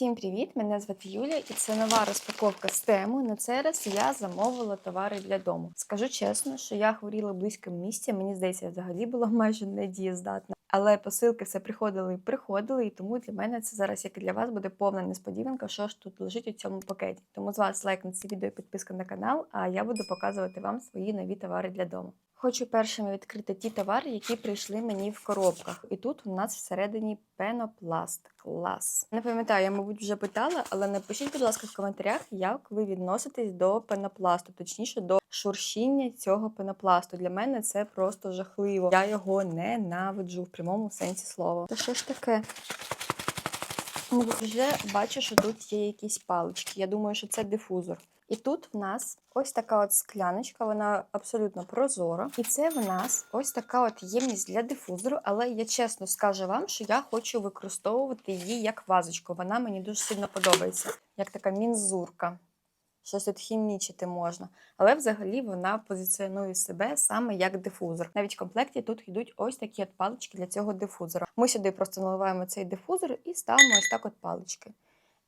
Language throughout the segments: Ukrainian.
Всім привіт! Мене звати Юлія, і це нова розпаковка з тему. На цей раз я замовила товари для дому. Скажу чесно, що я хворіла близько місця. Мені здається, я взагалі була майже недієздатна. Але посилки все приходили і приходили, і тому для мене це зараз, як і для вас, буде повна несподіванка, що ж тут лежить у цьому пакеті. Тому з вас лайк на це відео і підписка на канал, а я буду показувати вам свої нові товари для дому. Хочу першими відкрити ті товари, які прийшли мені в коробках. І тут у нас всередині пенопласт. Клас. Не пам'ятаю, я, мабуть, вже питала, але напишіть, будь ласка, в коментарях, як ви відноситесь до пенопласту, точніше до шуршіння цього пенопласту. Для мене це просто жахливо. Я його ненавиджу прямому сенсі слова. Та що ж таке? Ну, вже бачу, що тут є якісь палички. Я думаю, що це дифузор. І тут в нас ось така от скляночка, вона абсолютно прозора. І це в нас ось така от ємність для дифузору, але я чесно скажу вам, що я хочу використовувати її як вазочку. Вона мені дуже сильно подобається, як така мінзурка. Щось тут хімічити можна. Але взагалі вона позиціонує себе саме як дифузор. Навіть в комплекті тут йдуть ось такі от палички для цього дифузора. Ми сюди просто наливаємо цей дифузор і ставимо ось так от палички.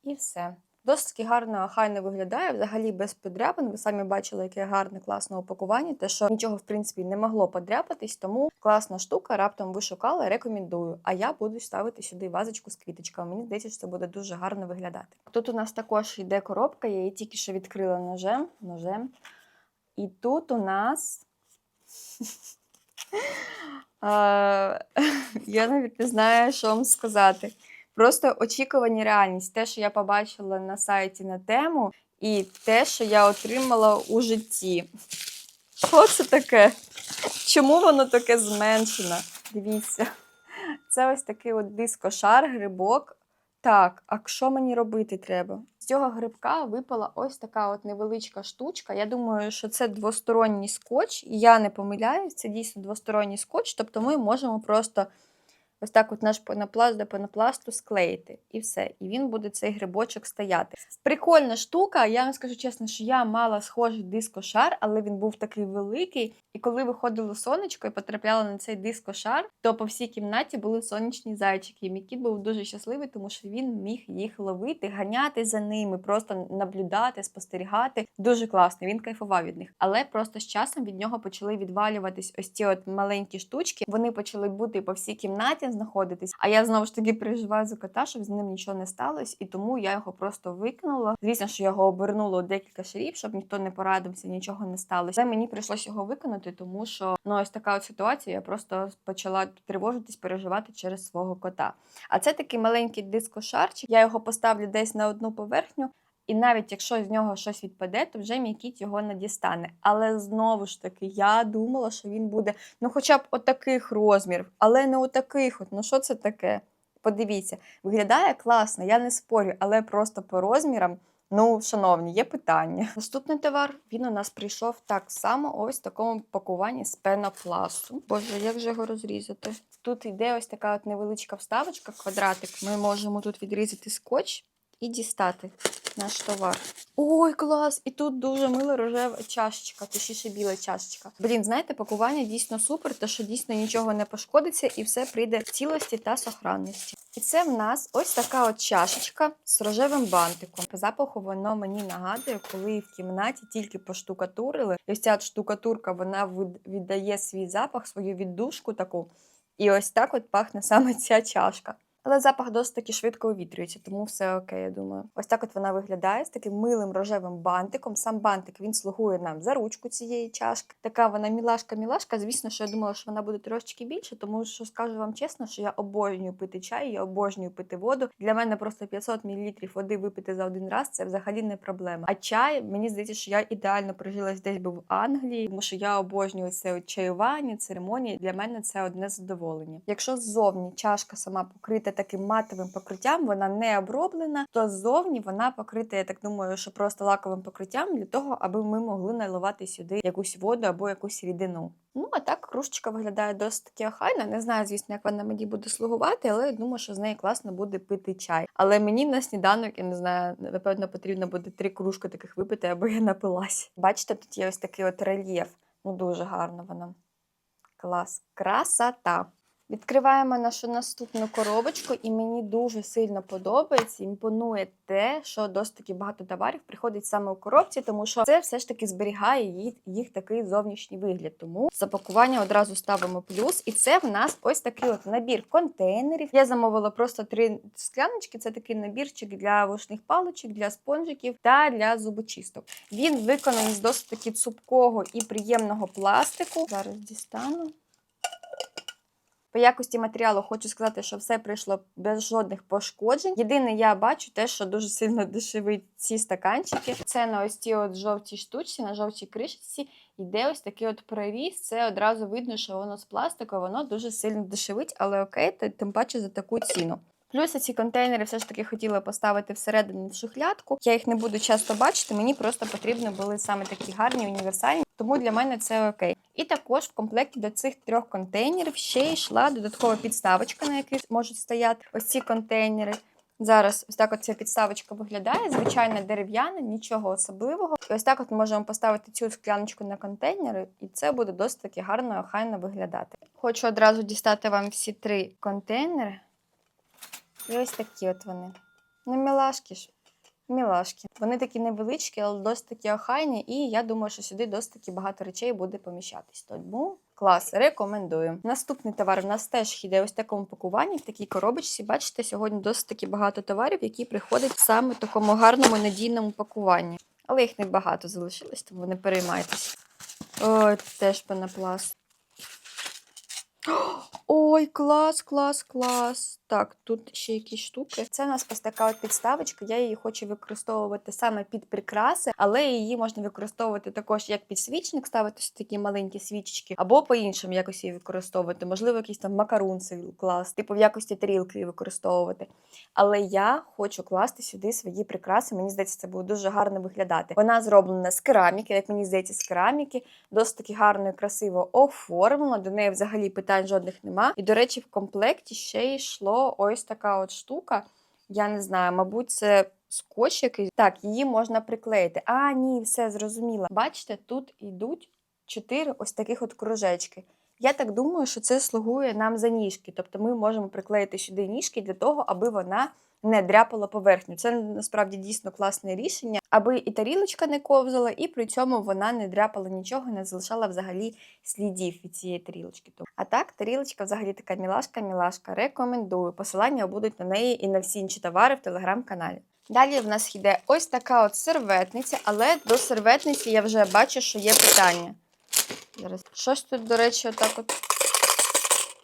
І все. Досить таки гарно, хайно виглядає, взагалі без подряпин. Ви самі бачили, яке гарне, класне упакування, те, що нічого, в принципі, не могло подряпатись, тому класна штука, раптом ви шукали, рекомендую. А я буду ставити сюди вазочку з квіточками. Мені здається, що це буде дуже гарно виглядати. Тут у нас також йде коробка, я її тільки що відкрила ножем. ножем. І тут у нас. Я навіть не знаю, що вам сказати. Просто очікувані реальність, те, що я побачила на сайті на тему, і те, що я отримала у житті. Що це таке? Чому воно таке зменшено? Дивіться, це ось такий от дискошар, грибок. Так, а що мені робити треба? З цього грибка випала ось така от невеличка штучка. Я думаю, що це двосторонній скотч, я не помиляюсь, це дійсно двосторонній скотч, тобто ми можемо просто ось так от наш пенопласт до пенопласту склеїти. І все. І він буде цей грибочок стояти. Прикольна штука, я вам скажу чесно, що я мала схожий дискошар, але він був такий великий. І коли виходило сонечко і потрапляла на цей дискошар, то по всій кімнаті були сонячні зайчики. І мій кіт був дуже щасливий, тому що він міг їх ловити, ганяти за ними, просто наблюдати, спостерігати. Дуже класно, він кайфував від них. Але просто з часом від нього почали відвалюватись ось ці от маленькі штучки. Вони почали бути по всій кімнаті знаходитись. А я знову ж таки переживаю за кота, щоб з ним нічого не сталося, і тому я його просто викинула. Звісно, що його обернула у декілька шарів, щоб ніхто не порадився, нічого не сталося. Але мені прийшлось його викинути, тому що ну ось така от ситуація. Я просто почала тривожитись, переживати через свого кота. А це такий маленький дискошарчик. Я його поставлю десь на одну поверхню. І навіть якщо з нього щось відпаде, то вже мій кіт його не дістане. Але знову ж таки, я думала, що він буде ну, хоча б отаких розмірів, але не отаких. От ну що це таке? Подивіться, виглядає класно, я не спорю, але просто по розмірам. Ну, шановні, є питання. Наступний товар він у нас прийшов так само, ось в такому пакуванні з пенопласту. Боже, як же його розрізати? Тут йде ось така от невеличка вставочка, квадратик. Ми можемо тут відрізати скотч і дістати наш товар. Ой, клас! І тут дуже мила рожева чашечка, точніше біла чашечка. Блін, знаєте, пакування дійсно супер, те, що дійсно нічого не пошкодиться і все прийде в цілості та сохранності. І це в нас ось така от чашечка з рожевим бантиком. По запаху воно мені нагадує, коли в кімнаті тільки поштукатурили. І ось ця штукатурка вона віддає свій запах, свою віддушку таку. І ось так от пахне саме ця чашка. Але запах досить таки швидко увітрюється, тому все окей, я думаю. Ось так от вона виглядає з таким милим рожевим бантиком. Сам бантик він слугує нам за ручку цієї чашки. Така вона мілашка-мілашка. Звісно, що я думала, що вона буде трошечки більше, тому що скажу вам чесно, що я обожнюю пити чай, я обожнюю пити воду. Для мене просто 500 мл води випити за один раз це взагалі не проблема. А чай, мені здається, що я ідеально прожилась десь би в Англії, тому що я обожнюю це чаювання, церемонії. Для мене це одне задоволення. Якщо ззовні чашка сама покрита таким матовим покриттям, вона не оброблена, то ззовні вона покрита, я так думаю, що просто лаковим покриттям для того, аби ми могли наливати сюди якусь воду або якусь рідину. Ну, а так кружечка виглядає досить таки охайно. Не знаю, звісно, як вона мені буде слугувати, але я думаю, що з неї класно буде пити чай. Але мені на сніданок, я не знаю, напевно, потрібно буде три кружки таких випити, аби я напилась. Бачите, тут є ось такий от рельєф. Ну, дуже гарно воно. Клас. Красота. Відкриваємо нашу наступну коробочку, і мені дуже сильно подобається, імпонує те, що досить таки багато товарів приходить саме у коробці, тому що це все ж таки зберігає їх, їх такий зовнішній вигляд. Тому запакування одразу ставимо плюс. І це в нас ось такий от набір контейнерів. Я замовила просто три скляночки. Це такий набірчик для вушних паличок, для спонжиків та для зубочисток. Він виконаний з досить таки цупкого і приємного пластику. Зараз дістану. По якості матеріалу хочу сказати, що все прийшло без жодних пошкоджень. Єдине, я бачу те, що дуже сильно дешевить ці стаканчики. Це на ось ці от жовтій штучці, на жовтій кришці йде ось такий от проріз. Це одразу видно, що воно з пластику, воно дуже сильно дешевить, але окей, тим паче за таку ціну. Плюс я ці контейнери все ж таки хотіла поставити всередині в шухлядку. Я їх не буду часто бачити, мені просто потрібні були саме такі гарні, універсальні, тому для мене це окей. І також в комплекті до цих трьох контейнерів ще йшла додаткова підставочка, на якій можуть стояти ось ці контейнери. Зараз ось так от ця підставочка виглядає, звичайно, дерев'яна, нічого особливого. І ось так от можемо поставити цю скляночку на контейнери, і це буде досить таки гарно охайно виглядати. Хочу одразу дістати вам всі три контейнери. І ось такі от вони. Ну, мілашки ж. Мілашки. Вони такі невеличкі, але досить такі охайні, і я думаю, що сюди досить таки багато речей буде поміщатись. Тому клас, рекомендую. Наступний товар у нас теж йде ось в такому пакуванні, в такій коробочці. Бачите, сьогодні досить таки багато товарів, які приходять саме в такому гарному надійному пакуванні. Але їх небагато залишилось, тому не переймайтесь. Ой, теж пенопласт. Ой, клас, клас, клас. Так, тут ще якісь штуки. Це у нас ось така от підставочка. Я її хочу використовувати саме під прикраси, але її можна використовувати також як підсвічник, ставити такі маленькі свічечки, або по-іншому якось її використовувати. Можливо, якісь там макарунці класти, типу в якості тарілки її використовувати. Але я хочу класти сюди свої прикраси. Мені здається, це буде дуже гарно виглядати. Вона зроблена з кераміки, як мені здається, з кераміки, досить таки гарно і красиво оформлена. До неї взагалі питань жодних нема. І, до речі, в комплекті ще йшло ось така от штука. Я не знаю, мабуть, це скотч якийсь. Так, її можна приклеїти. А, ні, все зрозуміла. Бачите, тут йдуть чотири ось таких от кружечки. Я так думаю, що це слугує нам за ніжки. Тобто ми можемо приклеїти сюди ніжки для того, аби вона не дряпала поверхню. Це насправді дійсно класне рішення, аби і тарілочка не ковзала, і при цьому вона не дряпала нічого, не залишала взагалі слідів від цієї тарілочки. А так, тарілочка взагалі така мілашка-мілашка. Рекомендую. Посилання будуть на неї і на всі інші товари в телеграм-каналі. Далі в нас йде ось така от серветниця, але до серветниці я вже бачу, що є питання. Зараз. Щось тут, до речі, отак от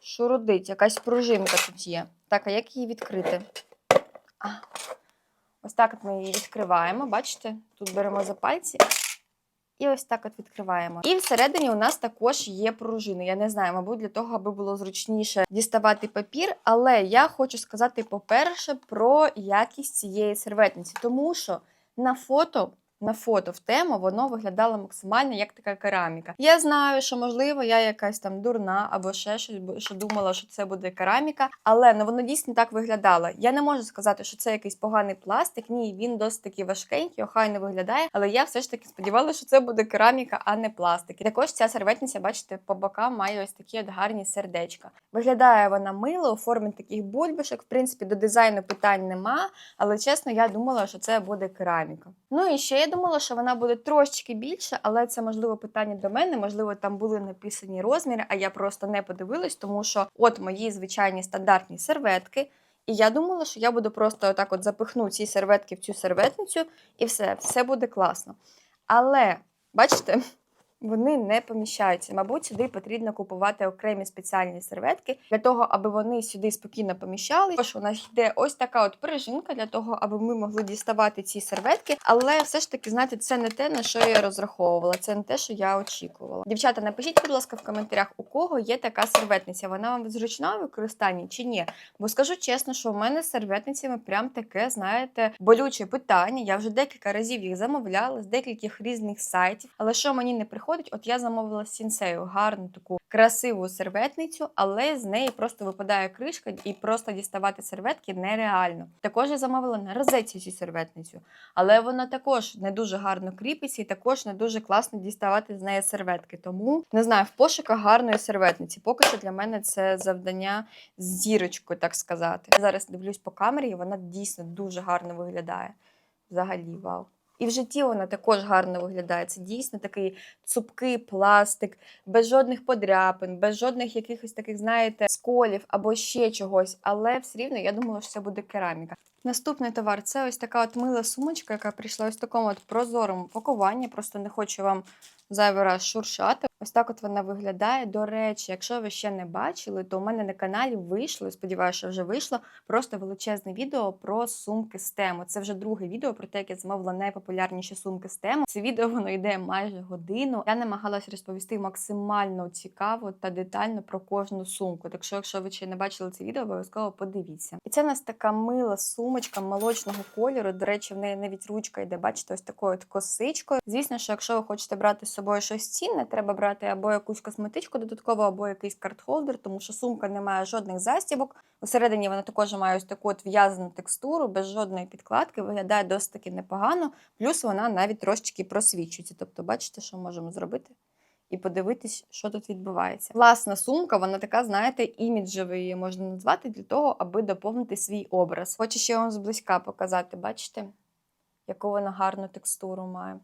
шурудить, якась пружинка тут є. Так, а як її відкрити? А. Ось так от ми її відкриваємо. Бачите? Тут беремо за пальці. І ось так от відкриваємо. І всередині у нас також є пружини. Я не знаю, мабуть, для того, аби було зручніше діставати папір. Але я хочу сказати, по-перше, про якість цієї серветниці, тому що на фото. На фото в тему воно виглядало максимально як така кераміка. Я знаю, що можливо я якась там дурна або ще щось, що думала, що це буде кераміка, але ну воно дійсно так виглядало. Я не можу сказати, що це якийсь поганий пластик. Ні, він досить таки важкенький, охайно виглядає. Але я все ж таки сподівалася, що це буде кераміка, а не пластик. І також ця серветниця, бачите, по бокам має ось такі от гарні сердечка. Виглядає вона мило, у формі таких бульбашок. В принципі, до дизайну питань нема, але чесно, я думала, що це буде кераміка. Ну і ще думала, що вона буде трошечки більше, але це можливо питання до мене. Можливо, там були написані розміри, а я просто не подивилась, тому що от мої звичайні стандартні серветки. І я думала, що я буду просто отак от запихну ці серветки в цю серветницю, і все, все буде класно. Але, бачите, вони не поміщаються. Мабуть, сюди потрібно купувати окремі спеціальні серветки для того, аби вони сюди спокійно поміщали. Тож у нас йде ось така от пружинка для того, аби ми могли діставати ці серветки. Але все ж таки, знаєте, це не те, на що я розраховувала. Це не те, що я очікувала. Дівчата, напишіть, будь ласка, в коментарях, у кого є така серветниця. Вона вам зручна в використанні чи ні? Бо скажу чесно, що в мене з серветницями прям таке, знаєте, болюче питання. Я вже декілька разів їх замовляла з декількох різних сайтів, але що мені не приходить виходить, от я замовила сінсею, гарну таку красиву серветницю, але з неї просто випадає кришка і просто діставати серветки нереально. Також я замовила на розетці цю серветницю, але вона також не дуже гарно кріпиться і також не дуже класно діставати з неї серветки. Тому не знаю, в пошуках гарної серветниці. Поки що для мене це завдання з зірочкою, так сказати. Я зараз дивлюсь по камері, і вона дійсно дуже гарно виглядає. Взагалі, вау. І в житті вона також гарно виглядає. Це дійсно такий цупкий пластик, без жодних подряпин, без жодних якихось таких, знаєте, сколів або ще чогось. Але все рівно я думала, що це буде кераміка. Наступний товар це ось така от мила сумочка, яка прийшла ось в такому от прозорому пакуванні. Просто не хочу вам зайвий раз шуршати. Ось так от вона виглядає. До речі, якщо ви ще не бачили, то у мене на каналі вийшло, сподіваюся, що вже вийшло просто величезне відео про сумки з тему. Це вже друге відео про те, як я замовила найпопулярніші сумки з тему. Це відео воно йде майже годину. Я намагалась розповісти максимально цікаво та детально про кожну сумку. Так що, якщо ви ще не бачили це відео, обов'язково подивіться. І це в нас така мила сумочка молочного кольору. До речі, в неї навіть ручка йде, бачите, ось такою от косичкою. Звісно, що якщо ви хочете брати з собою щось цінне, треба брати або якусь косметичку додатково, або якийсь картхолдер, тому що сумка не має жодних застібок. Усередині вона також має ось таку от в'язану текстуру, без жодної підкладки, виглядає досить таки непогано. Плюс вона навіть трошечки просвічується. Тобто, бачите, що можемо зробити? І подивитись, що тут відбувається. Власна сумка, вона така, знаєте, іміджевою її можна назвати для того, аби доповнити свій образ. Хочу ще вам зблизька показати, бачите, яку вона гарну текстуру має.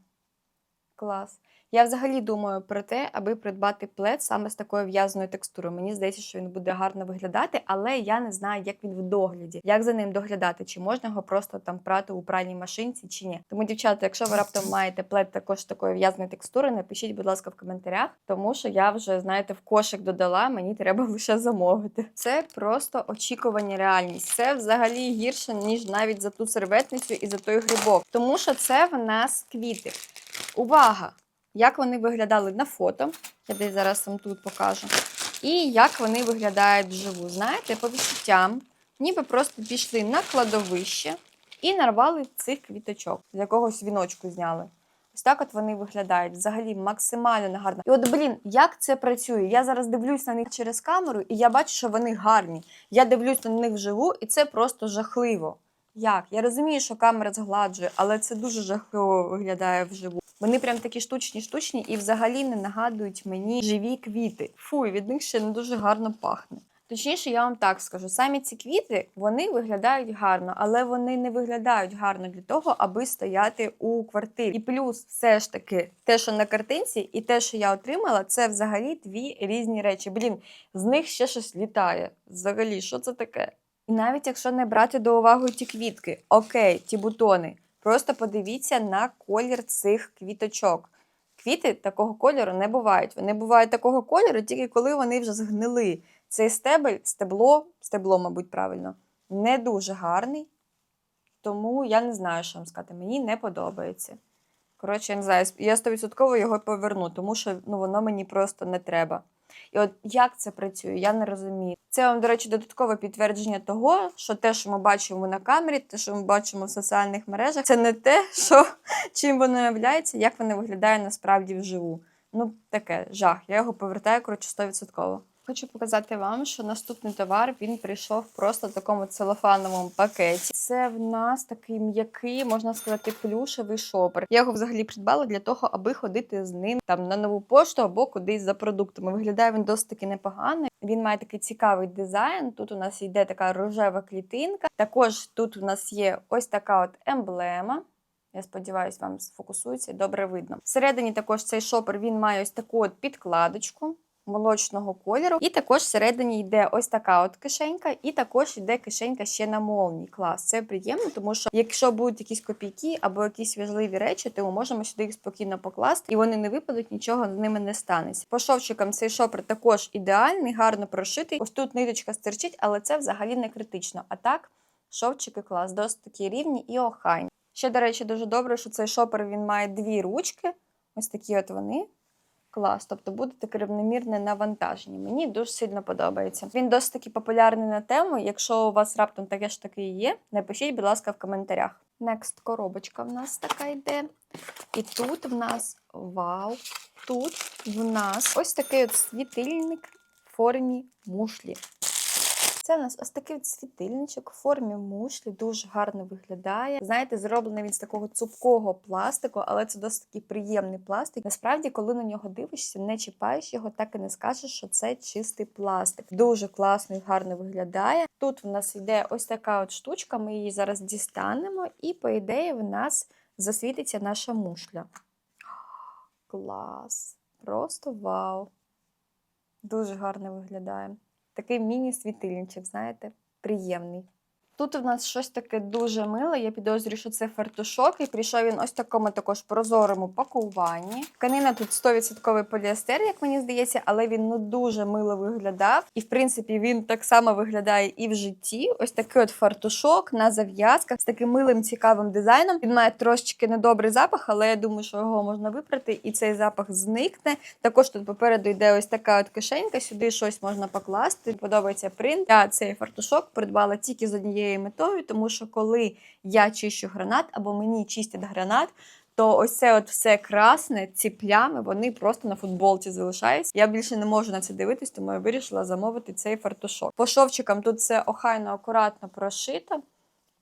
Клас. Я взагалі думаю про те, аби придбати плед саме з такою в'язаною текстурою. Мені здається, що він буде гарно виглядати, але я не знаю, як він в догляді, як за ним доглядати, чи можна його просто там прати у пральній машинці, чи ні. Тому, дівчата, якщо ви раптом маєте плед також такої в'язаної текстури, напишіть, будь ласка, в коментарях, тому що я вже, знаєте, в кошик додала, мені треба лише замовити. Це просто очікування реальність. Це взагалі гірше, ніж навіть за ту серветницю і за той грибок. Тому що це в нас квіти. Увага! Як вони виглядали на фото, я десь зараз вам тут покажу. І як вони виглядають вживу. Знаєте, по відчуттям, ніби просто пішли на кладовище і нарвали цих квіточок, з якогось віночку зняли. Ось так от вони виглядають взагалі максимально гарно. І от, блін, як це працює? Я зараз дивлюсь на них через камеру, і я бачу, що вони гарні. Я дивлюсь на них вживу, і це просто жахливо. Як? Я розумію, що камера згладжує, але це дуже жахливо виглядає вживу. Вони прям такі штучні, штучні і взагалі не нагадують мені живі квіти. Фу, від них ще не дуже гарно пахне. Точніше, я вам так скажу: самі ці квіти вони виглядають гарно, але вони не виглядають гарно для того, аби стояти у квартирі. І плюс, все ж таки, те, що на картинці, і те, що я отримала, це взагалі дві різні речі. Блін, з них ще щось літає. Взагалі, що це таке? І навіть якщо не брати до уваги ті квітки, окей, ті бутони. Просто подивіться на колір цих квіточок. Квіти такого кольору не бувають. Вони бувають такого кольору тільки коли вони вже згнили. Цей стебель, стебло, стебло, мабуть, правильно, не дуже гарний. Тому я не знаю, що вам сказати. Мені не подобається. Коротше, я не знаю, я 100% його поверну, тому що ну, воно мені просто не треба. І от як це працює, я не розумію. Це вам, до речі, додаткове підтвердження того, що те, що ми бачимо на камері, те, що ми бачимо в соціальних мережах, це не те, що чим воно являється, як воно виглядає насправді вживу. Ну, таке жах. Я його повертаю, коротше, 100%. Хочу показати вам, що наступний товар він прийшов просто в такому целофановому пакеті. Це в нас такий м'який, можна сказати, плюшевий шопер. Я його взагалі придбала для того, аби ходити з ним там на нову пошту або кудись за продуктами. Виглядає він досить таки непогано. Він має такий цікавий дизайн. Тут у нас йде така рожева клітинка. Також тут у нас є ось така от емблема. Я сподіваюся, вам сфокусується добре видно. Всередині також цей шопер він має ось таку от підкладочку молочного кольору. І також всередині йде ось така от кишенька, і також йде кишенька ще на молнії. Клас. Це приємно, тому що якщо будуть якісь копійки або якісь важливі речі, то ми можемо сюди їх спокійно покласти, і вони не випадуть, нічого з ними не станеться. По шовчикам цей шопер також ідеальний, гарно прошитий. Ось тут ниточка стирчить, але це взагалі не критично. А так, шовчики клас, досить такі рівні і охайні. Ще, до речі, дуже добре, що цей шопер він має дві ручки. Ось такі от вони. Клас, тобто буде таке рівномірне навантаження. Мені дуже сильно подобається. Він досить таки популярний на тему. Якщо у вас раптом таке ж таки є, напишіть, будь ласка, в коментарях. Next коробочка в нас така йде. І тут в нас вау! Тут в нас ось такий от світильник в формі мушлі. Це в нас ось такий світильничок в формі мушлі, дуже гарно виглядає. Знаєте, зроблений він з такого цупкого пластику, але це досить такий приємний пластик. Насправді, коли на нього дивишся, не чіпаєш його, так і не скажеш, що це чистий пластик. Дуже класно і гарно виглядає. Тут в нас йде ось така от штучка, ми її зараз дістанемо, і, по ідеї, в нас засвітиться наша мушля. Клас! Просто вау! Дуже гарно виглядає. Такий міні-світильничок, знаєте, приємний. Тут у нас щось таке дуже миле. Я підозрюю, що це фартушок, і прийшов він ось такому також прозорому пакуванні. Тканина тут 100% поліестер, як мені здається, але він ну дуже мило виглядав. І в принципі він так само виглядає і в житті. Ось такий от фартушок на зав'язках з таким милим цікавим дизайном. Він має трошечки недобрий запах, але я думаю, що його можна випрати, і цей запах зникне. Також тут попереду йде ось така от кишенька, сюди щось можна покласти. Подобається принт. Я цей фартушок придбала тільки з однією метою, тому що коли я чищу гранат або мені чистять гранат. То ось це от все красне, ці плями, вони просто на футболці залишаються. Я більше не можу на це дивитись, тому я вирішила замовити цей фартушок. По шовчикам тут все охайно, акуратно прошито.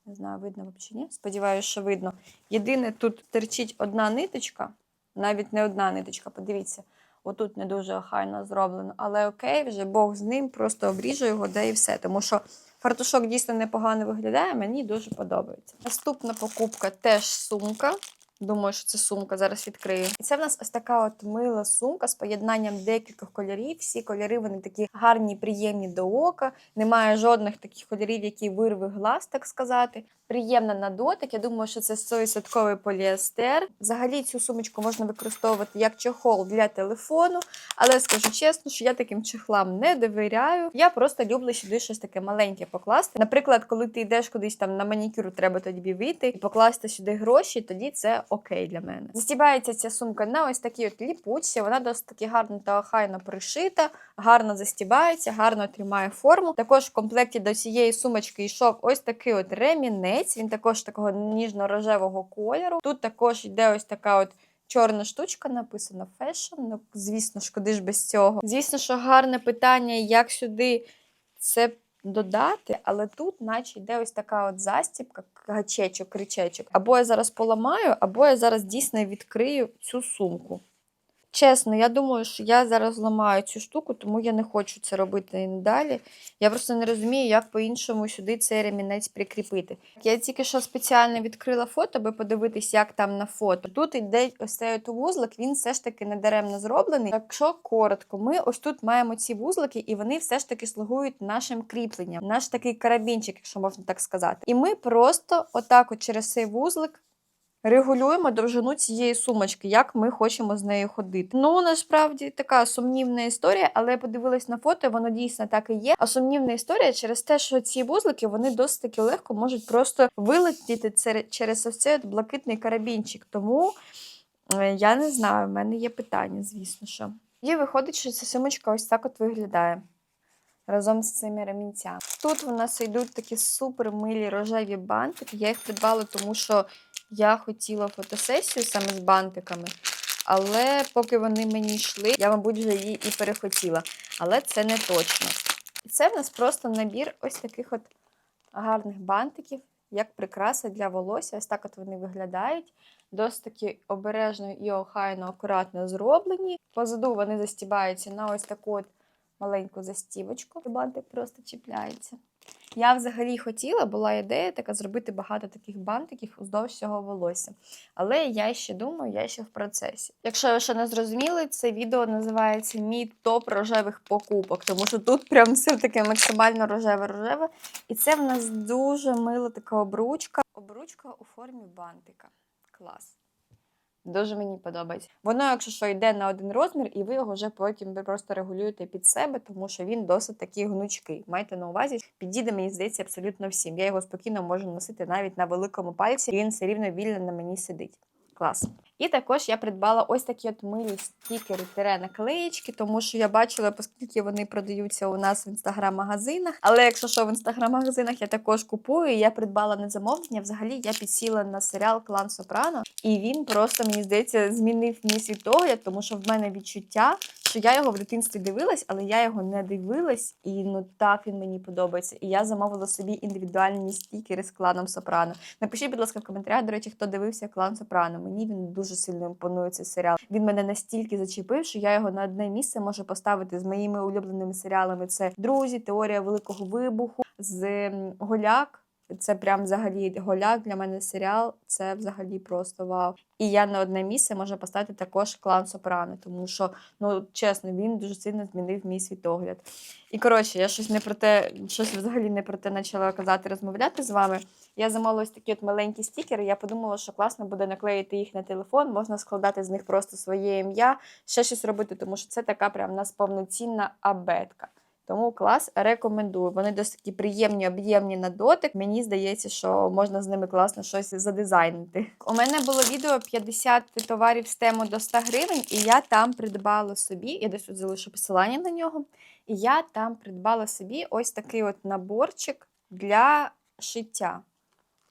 Не знаю, видно чи ні. Сподіваюся, що видно. Єдине, тут терчить одна ниточка, навіть не одна ниточка, подивіться. Отут не дуже охайно зроблено, але окей, вже Бог з ним, просто обріжу його, де і все. Тому що фартушок дійсно непогано виглядає, мені дуже подобається. Наступна покупка теж сумка. Думаю, що це сумка, зараз відкрию. І це в нас ось така от мила сумка з поєднанням декількох кольорів. Всі кольори вони такі гарні, приємні до ока. Немає жодних таких кольорів, які вирви глаз, так сказати. Приємна на дотик. Я думаю, що це 100% поліестер. Взагалі цю сумочку можна використовувати як чохол для телефону, але скажу чесно, що я таким чехлам не довіряю. Я просто люблю сюди щось таке маленьке покласти. Наприклад, коли ти йдеш кудись там на манікюр, треба тобі вийти і покласти сюди гроші, тоді це окей для мене. Застібається ця сумка на ось такій от ліпучці. Вона досить таки гарно та охайно пришита, гарно застібається, гарно тримає форму. Також в комплекті до цієї сумочки йшов ось такий от ремінець. Він також такого ніжно-рожевого кольору. Тут також йде ось така от. Чорна штучка написано фешн. Ну, звісно ж, куди ж без цього. Звісно, що гарне питання, як сюди це додати, але тут, наче йде ось така от застібка, гачечок, кричечок. Або я зараз поламаю, або я зараз дійсно відкрию цю сумку. Чесно, я думаю, що я зараз ламаю цю штуку, тому я не хочу це робити і далі. Я просто не розумію, як по-іншому сюди цей ремінець прикріпити. Я тільки що спеціально відкрила фото, аби подивитись, як там на фото. Тут йде ось цей от вузлик, він все ж таки недаремно зроблений. Якщо коротко, ми ось тут маємо ці вузлики, і вони все ж таки слугують нашим кріпленням, наш такий карабінчик, якщо можна так сказати. І ми просто отак, от через цей вузлик. Регулюємо довжину цієї сумочки, як ми хочемо з нею ходити. Ну насправді така сумнівна історія, але я подивилась на фото, воно дійсно так і є. А сумнівна історія через те, що ці вузлики вони досить таки легко можуть просто вилетіти через ось цей блакитний карабінчик. Тому е, я не знаю, в мене є питання, звісно що. І виходить, що ця сумочка ось так от виглядає. Разом з цими ремінцями. Тут у нас йдуть такі супер милі рожеві бантики. Я їх придбала, тому що я хотіла фотосесію саме з бантиками, але поки вони мені йшли, я, мабуть, вже її і перехотіла. Але це не точно. І це в нас просто набір ось таких от гарних бантиків, як прикраса для волосся. Ось так от вони виглядають. Досить таки обережно і охайно, акуратно зроблені. Позаду вони застібаються на ось таку от маленьку застівочку. Бантик просто чіпляється. Я взагалі хотіла, була ідея така зробити багато таких бантиків уздовж цього волосся. Але я ще думаю, я ще в процесі. Якщо ви ще не зрозуміли, це відео називається Мій топ рожевих покупок, тому що тут прям все таке максимально рожеве-рожеве. І це в нас дуже мила така обручка. Обручка у формі бантика. Клас. Дуже мені подобається. Воно, якщо що, йде на один розмір, і ви його вже потім просто регулюєте під себе, тому що він досить такий гнучкий. Майте на увазі, підійде, мені здається, абсолютно всім. Я його спокійно можу носити навіть на великому пальці, і він все рівно вільно на мені сидить. Клас. І також я придбала ось такі от милі стікери тире наклеїчки, тому що я бачила, оскільки вони продаються у нас в інстаграм-магазинах. Але якщо що в інстаграм-магазинах я також купую, я придбала на замовлення. Взагалі я підсіла на серіал Клан Сопрано, і він просто мені здається змінив мій світогляд, тому що в мене відчуття, що я його в дитинстві дивилась, але я його не дивилась, і ну так він мені подобається. І я замовила собі індивідуальні стікери з кланом Сопрано. Напишіть, будь ласка, в коментарях, до речі, хто дивився клан Сопрано. Мені він дуже сильно імпонує цей серіал. Він мене настільки зачепив, що я його на одне місце можу поставити з моїми улюбленими серіалами. Це друзі, теорія великого вибуху, з Голяк. Це прям взагалі голяк для мене серіал. Це взагалі просто вау. І я на одне місце можу поставити також клан Сопрано, тому що ну чесно, він дуже сильно змінив мій світогляд. І коротше, я щось не про те, щось взагалі не про те почала казати, розмовляти з вами. Я замовила ось такі от маленькі стікери. Я подумала, що класно буде наклеїти їх на телефон, можна складати з них просто своє ім'я, ще щось робити, тому що це така прям у нас повноцінна абетка. Тому клас рекомендую. Вони досить такі приємні, об'ємні на дотик. Мені здається, що можна з ними класно щось задизайнити. У мене було відео 50 товарів з тему до 100 гривень, і я там придбала собі. Я десь тут залишу посилання на нього. І я там придбала собі ось такий от наборчик для шиття.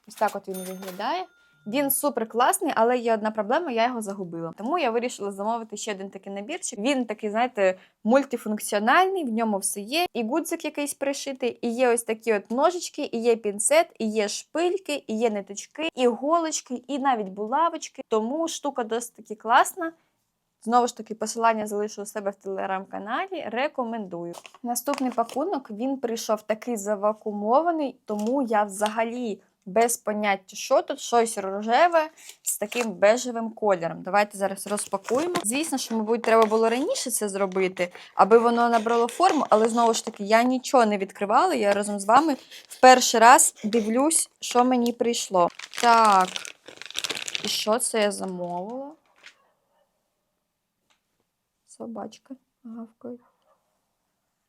Ось так от він виглядає. Він супер класний, але є одна проблема, я його загубила. Тому я вирішила замовити ще один такий набірчик. Він такий, знаєте, мультифункціональний, в ньому все є. І гудзик якийсь пришитий, і є ось такі от ножички, і є пінцет, і є шпильки, і є ниточки, і голочки, і навіть булавочки. Тому штука досить таки класна. Знову ж таки, посилання залишу у себе в телеграм-каналі. Рекомендую. Наступний пакунок він прийшов такий завакумований, тому я взагалі без поняття, що тут щось рожеве з таким бежевим кольором. Давайте зараз розпакуємо. Звісно, що, мабуть, треба було раніше це зробити, аби воно набрало форму, але знову ж таки, я нічого не відкривала. Я разом з вами в перший раз дивлюсь, що мені прийшло. Так, і що це я замовила? Собачка гавкає.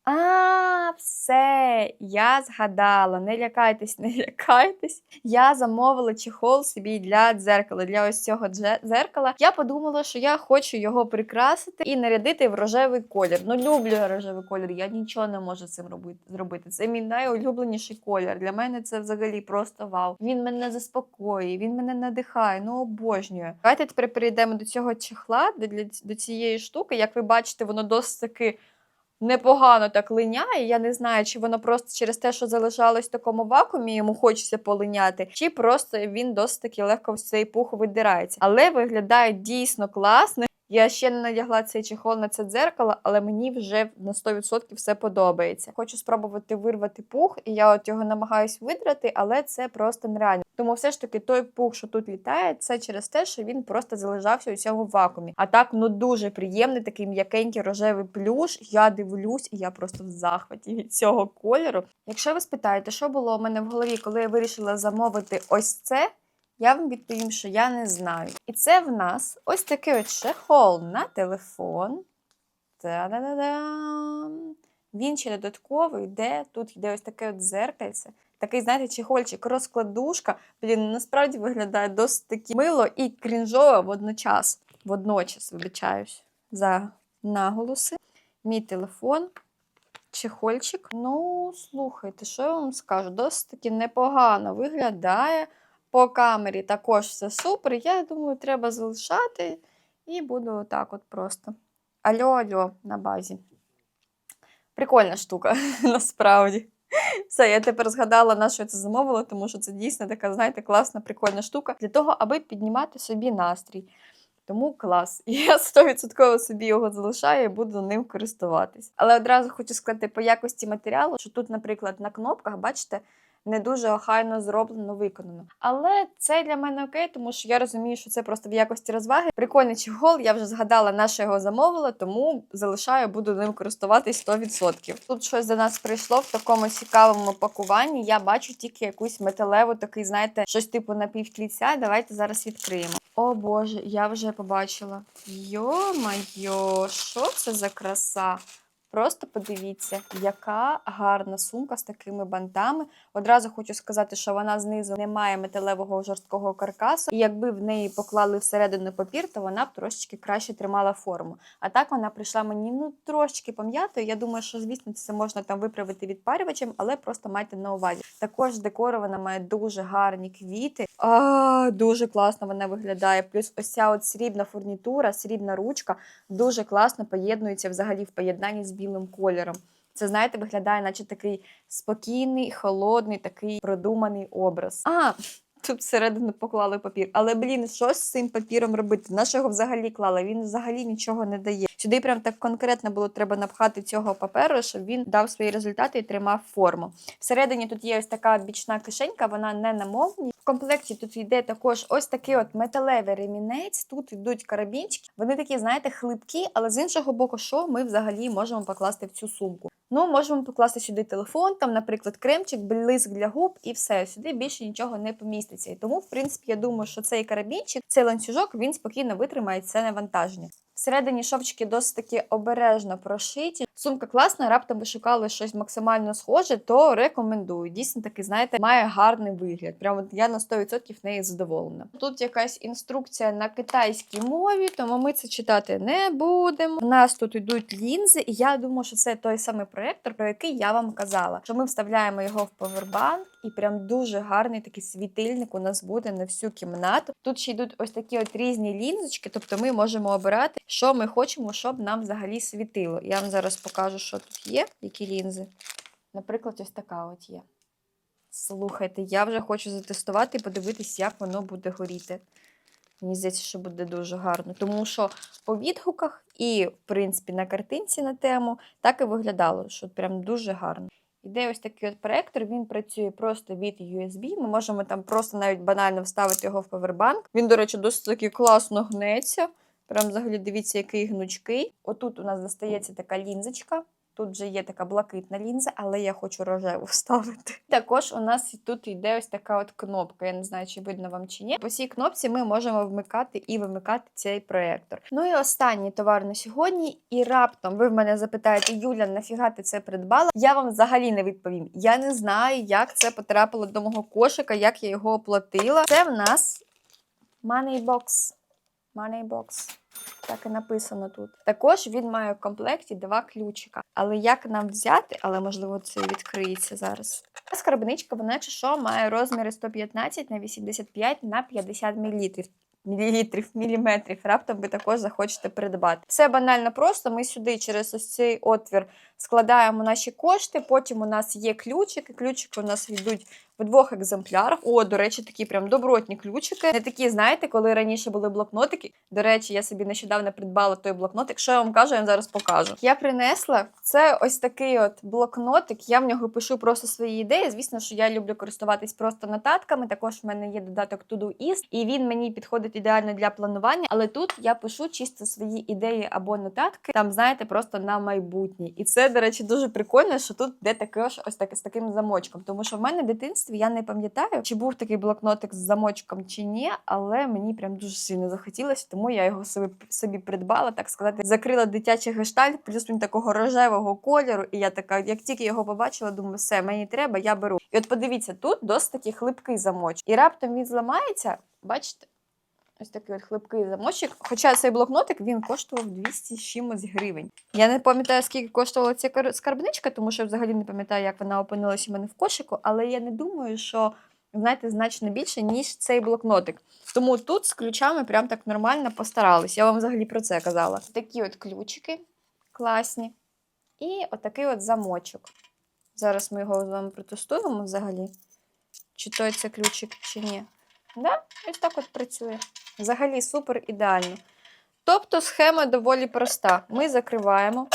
А, все, я згадала. Не лякайтесь, не лякайтесь. Я замовила чехол собі для дзеркала, для ось цього дзеркала. Я подумала, що я хочу його прикрасити і нарядити в рожевий колір. Ну, люблю рожевий колір. Я нічого не можу з цим робити, зробити. Це мій найулюбленіший колір. Для мене це взагалі просто вау. Він мене заспокоює, він мене надихає, ну обожнює. Давайте тепер перейдемо до цього чехла, до цієї штуки. Як ви бачите, воно досить таки непогано так линяє. Я не знаю, чи воно просто через те, що залишалось в такому вакуумі, йому хочеться полиняти, чи просто він досить таки легко в цей пух видирається. Але виглядає дійсно класно. Я ще не надягла цей чехол на це дзеркало, але мені вже на 100% все подобається. Хочу спробувати вирвати пух, і я от його намагаюсь видрати, але це просто нереально. Тому все ж таки той пух, що тут літає, це через те, що він просто залежався у цьому вакуумі. А так, ну дуже приємний, такий м'якенький рожевий плюш. Я дивлюсь, і я просто в захваті від цього кольору. Якщо ви спитаєте, що було у мене в голові, коли я вирішила замовити ось це. Я вам відповім, що я не знаю. І це в нас ось такий от чехол на телефон. Та-да-да-дам! Він ще додатково йде. Тут йде ось таке от зеркальце. Такий, знаєте, чехольчик, розкладушка. Блін, насправді виглядає досить таки мило і крінжово водночас. Водночас, вибачаюсь, за наголоси. Мій телефон, чехольчик. Ну, слухайте, що я вам скажу? Досить таки непогано виглядає. По камері також все супер. Я думаю, треба залишати. І буду отак от просто. Альо, альо, на базі. Прикольна штука, насправді. Все, я тепер згадала, на що я це замовила, тому що це дійсно така, знаєте, класна, прикольна штука для того, аби піднімати собі настрій. Тому клас. Я 100% собі його залишаю і буду ним користуватись. Але одразу хочу сказати по якості матеріалу, що тут, наприклад, на кнопках, бачите, не дуже охайно зроблено, виконано. Але це для мене окей, тому що я розумію, що це просто в якості розваги. Прикольний чехол, я вже згадала, на його замовила, тому залишаю, буду ним користуватись 100%. Тут щось до нас прийшло в такому цікавому пакуванні. Я бачу тільки якусь металеву, такий, знаєте, щось типу напівтліця. Давайте зараз відкриємо. О Боже, я вже побачила. Йо-майо, що це за краса? Просто подивіться, яка гарна сумка з такими бантами. Одразу хочу сказати, що вона знизу не має металевого жорсткого каркасу, і якби в неї поклали всередину папір, то вона б трошечки краще тримала форму. А так вона прийшла мені ну трошечки пом'ятою. Я думаю, що звісно це можна там виправити відпарювачем, але просто майте на увазі. Також декорована має дуже гарні квіти. А, дуже класно вона виглядає. Плюс ось ця от срібна фурнітура, срібна ручка дуже класно поєднується взагалі в поєднанні з білим кольором. Це, знаєте, виглядає, наче такий спокійний, холодний, такий продуманий образ. А, тут всередину поклали папір. Але, блін, що з цим папіром робити? Нашого взагалі клали, він взагалі нічого не дає. Сюди прям так конкретно було треба напхати цього паперу, щоб він дав свої результати і тримав форму. Всередині тут є ось така бічна кишенька, вона не на мовні. В комплекті тут йде також ось такий от металевий ремінець. Тут йдуть карабінчики. Вони такі, знаєте, хлипкі, але з іншого боку, що ми взагалі можемо покласти в цю сумку? Ну, можемо покласти сюди телефон, там, наприклад, кремчик, блиск для губ, і все. Сюди більше нічого не поміститься. І тому, в принципі, я думаю, що цей карабінчик, цей ланцюжок, він спокійно витримає це навантаження. Всередині шовчики досить таки обережно прошиті. Сумка класна, раптом ви шукали щось максимально схоже, то рекомендую. Дійсно таки, знаєте, має гарний вигляд. Прямо я на 100% нею задоволена. Тут якась інструкція на китайській мові, тому ми це читати не будемо. У нас тут йдуть лінзи, і я думаю, що це той самий проєктор, про який я вам казала. Що ми вставляємо його в повербанк, і прям дуже гарний такий світильник у нас буде на всю кімнату. Тут ще йдуть ось такі от різні лінзочки, тобто ми можемо обирати, що ми хочемо, щоб нам взагалі світило. Я вам зараз покажу, що тут є, які лінзи. Наприклад, ось така от є. Слухайте, я вже хочу затестувати і подивитись, як воно буде горіти. Мені здається, що буде дуже гарно. Тому що по відгуках і, в принципі, на картинці на тему так і виглядало, що прям дуже гарно. Іде ось такий от проектор, він працює просто від USB. Ми можемо там просто навіть банально вставити його в повербанк. Він, до речі, досить таки класно гнеться. Прям взагалі дивіться, який гнучкий. Отут у нас достається така лінзочка. Тут вже є така блакитна лінза, але я хочу рожеву вставити. Також у нас тут йде ось така от кнопка. Я не знаю, чи видно вам чи ні. По цій кнопці ми можемо вмикати і вимикати цей проєктор. Ну і останній товар на сьогодні. І раптом ви в мене запитаєте, Юля, нафіга ти це придбала? Я вам взагалі не відповім. Я не знаю, як це потрапило до мого кошика, як я його оплатила. Це в нас Moneybox. Moneybox. Так і написано тут. Також він має в комплекті два ключика. Але як нам взяти, але можливо це відкриється зараз. Скарбничка, вона, якщо що, має розміри 115 на 85 на 50 мл. Мілілітрів, міліметрів, раптом ви також захочете придбати. Все банально просто. Ми сюди через ось цей отвір складаємо наші кошти. Потім у нас є ключики. Ключики у нас йдуть двох екземплярах. О, до речі, такі прям добротні ключики. Не такі, знаєте, коли раніше були блокнотики. До речі, я собі нещодавно придбала той блокнотик. Що я вам кажу, я вам зараз покажу. Я принесла це ось такий от блокнотик. Я в нього пишу просто свої ідеї. Звісно, що я люблю користуватись просто нотатками. Також в мене є додаток Todoist, і він мені підходить ідеально для планування. Але тут я пишу чисто свої ідеї або нотатки. Там, знаєте, просто на майбутнє. І це, до речі, дуже прикольно, що тут де також ось таке з таким замочком. Тому що в мене в дитинстві я не пам'ятаю, чи був такий блокнотик з замочком чи ні, але мені прям дуже сильно захотілося, тому я його собі собі придбала, так сказати, закрила дитячий гештальт, плюс він такого рожевого кольору. І я така, як тільки його побачила, думаю, все, мені треба, я беру. І от подивіться, тут досить такий хлипкий замочок. І раптом він зламається, бачите? Ось такий от хлипкий замочок. Хоча цей блокнотик він коштував 200 з чимось гривень. Я не пам'ятаю, скільки коштувала ця скарбничка, тому що взагалі не пам'ятаю, як вона опинилася у мене в кошику, але я не думаю, що знаєте, значно більше, ніж цей блокнотик. Тому тут з ключами прям так нормально постарались. Я вам взагалі про це казала. Такі от ключики класні. І отакий от замочок. Зараз ми його з вами протестуємо взагалі. Чи той це ключик, чи ні. Да? Ось так от працює. Взагалі супер ідеально. Тобто схема доволі проста. Ми закриваємо,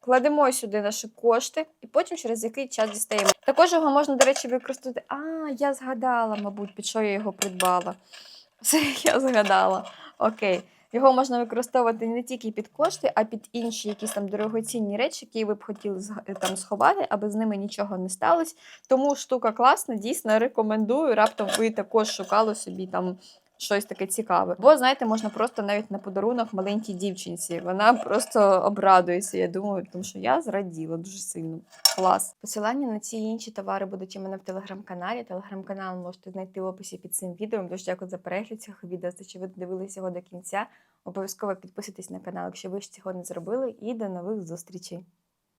кладемо сюди наші кошти і потім через який час дістаємо. Також його можна, до речі, використати. А, я згадала, мабуть, під що я його придбала. Все, я згадала. Окей. Його можна використовувати не тільки під кошти, а під інші якісь там дорогоцінні речі, які ви б хотіли там сховати, аби з ними нічого не сталося. Тому штука класна, дійсно рекомендую. Раптом ви також шукали собі там щось таке цікаве. Бо, знаєте, можна просто навіть на подарунок маленькій дівчинці. Вона просто обрадується, я думаю, тому що я зраділа дуже сильно. Клас. Посилання на ці інші товари будуть у мене в телеграм-каналі. Телеграм-канал можете знайти в описі під цим відео. Дуже дякую за перегляд цього відео, що ви дивилися його до кінця. Обов'язково підписуйтесь на канал, якщо ви ж цього не зробили, і до нових зустрічей.